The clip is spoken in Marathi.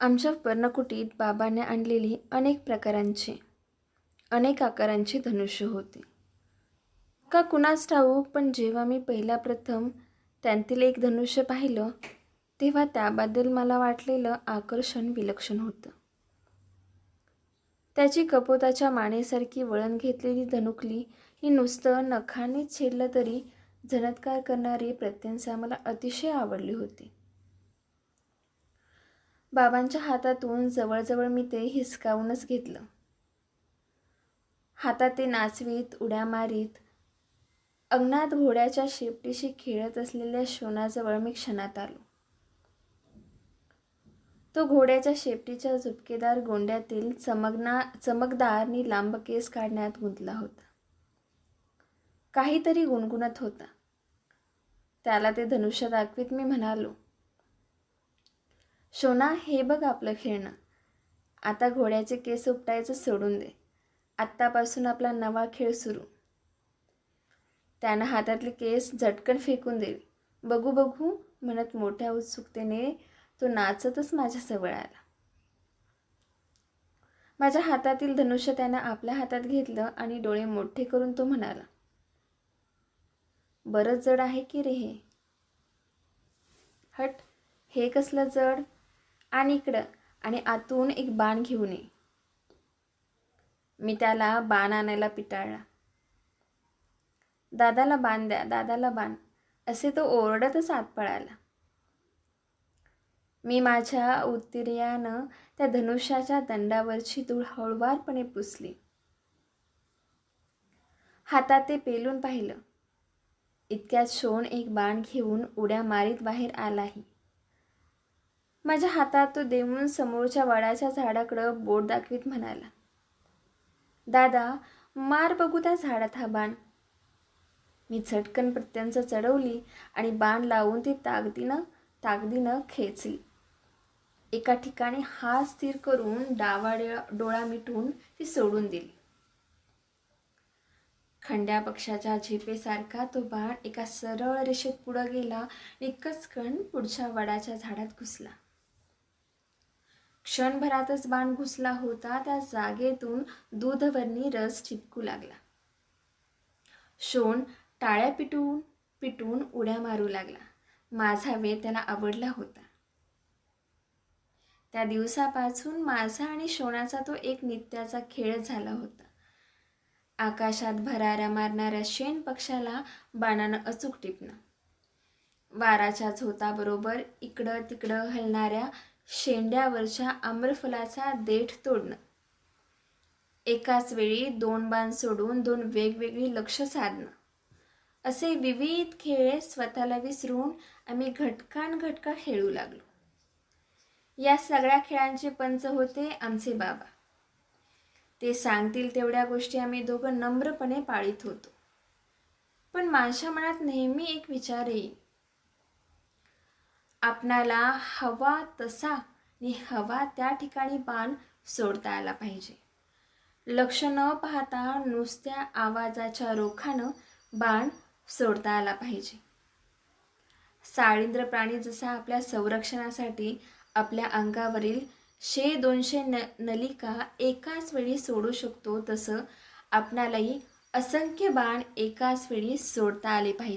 आमच्या पर्णकुटीत बाबाने आणलेली अनेक प्रकारांची अनेक आकारांची धनुष्य होती. का कुणास ठाऊक पण जेव्हा मी पहिला प्रथम त्यांतील एक धनुष्य पाहिलं तेव्हा त्याबद्दल मला वाटलेलं आकर्षण विलक्षण होतं. त्याची कपोताच्या मानेसारखी वळण घेतलेली धनुकली ही नुसतं नखाने छेडलं तरी झणत्कार करणारी प्रत्यंसा मला अतिशय आवडली होती. बाबांच्या हातातून जवळजवळ मी ते हिसकावूनच घेतलं. हातात ते नाचवीत उड्या मारीत अंगणात घोड्याच्या शेपटीशी खेळत असलेल्या शोनाजवळ मी क्षणात आलो. तो घोड्याच्या शेपटीच्या झुपकेदार गोंड्यातील चमकना चमकदारनी लांब केस काढण्यात गुंतला होता. काहीतरी गुणगुणत होता. त्याला ते धनुष्य दाखवीत मी म्हणालो शोना हे बघ आपलं खेळणं. आता घोड्याचे केस उपटायचं सोडून दे. आत्तापासून आपला नवा खेळ सुरू. त्यानं हातातले केस झटकन फेकून दिले बघू बघू म्हणत मोठ्या उत्सुकतेने तो नाचतच माझ्याजवळ आला. माझ्या हातातील धनुष्य त्यानं आपल्या हातात घेतलं आणि डोळे मोठे करून तो म्हणाला बरंच जड आहे की रे हे? हट हे कसलं जड? आणि इकडं. आणि आतून एक बाण घेऊन ये. मी त्याला बाण आणायला पिटाळला. दादाला बाण द्या दादाला बाण. असे तो ओरडतच आत पळाला. मी माझ्या उत्तिर्यानं त्या धनुष्याच्या दंडावरची धूळ हळुवारपणे पुसली. हातात ते पेलून पाहिलं. इतक्यात शोण एक बाण घेऊन उड्या मारीत बाहेर आलाही. माझ्या हातात तो देऊन समोरच्या वडाच्या झाडाकडं बोट दाखवीत म्हणाला. दादा मार बघू त्या झाडात हा बाण. मी झटकन प्रत्यंच चढवली आणि बाण लावून ती ताकदीनं ताकदीनं खेचली. एका ठिकाणी हात स्थिर करून डावा डोळा मिटून ती सोडून दिली. खंड्या पक्षाच्या झेपेसारखा तो बाण एका सरळ रेषेत पुढं गेला आणि कण पुढच्या वडाच्या झाडात घुसला. क्षणभरातच बाण घुसला होता. त्या जागेतून दूधवर्णी रस चिपकू लागला. शोण टाळ्या पिटून पिटून उड्या मारू लागला. माझा वेळ त्याला आवडला होता. त्या दिवसापासून माझा आणि शोणाचा तो एक नित्याचा खेळ झाला होता. आकाशात भराऱ्या मारणाऱ्या शेण पक्षाला बाणानं अचूक टिपणं. वाराच्या झोताबरोबर इकडं तिकडं हलणाऱ्या शेंड्यावरच्या आम्रफलाचा देठ तोडणं. एकाच वेळी दोन बाण सोडून दोन वेगवेगळी लक्ष साधणं. असे विविध खेळ स्वतःला विसरून आम्ही घटकान घटका खेळू लागलो. या सगळ्या खेळांचे पंच होते आमचे बाबा. ते सांगतील तेवढ्या गोष्टी आम्ही दोघं नम्रपणे पाळीत होतो. पण माझ्या मनात नेहमी एक विचार येईल. आपणाला हवा तसा आणि हवा त्या ठिकाणी बाण सोडता आला पाहिजे. लक्ष न पाहता नुसत्या आवाजाच्या रोखानं बाण सोडता आला पाहिजे. साळिंद्र प्राणी जसा आपल्या संरक्षणासाठी आपल्या अंगावरील शे दोनशे न नलिका एकाच वेळी सोडू शकतो तसं आपणालाही असंख्य बाण एकाच वेळी सोडता आले पाहिजे.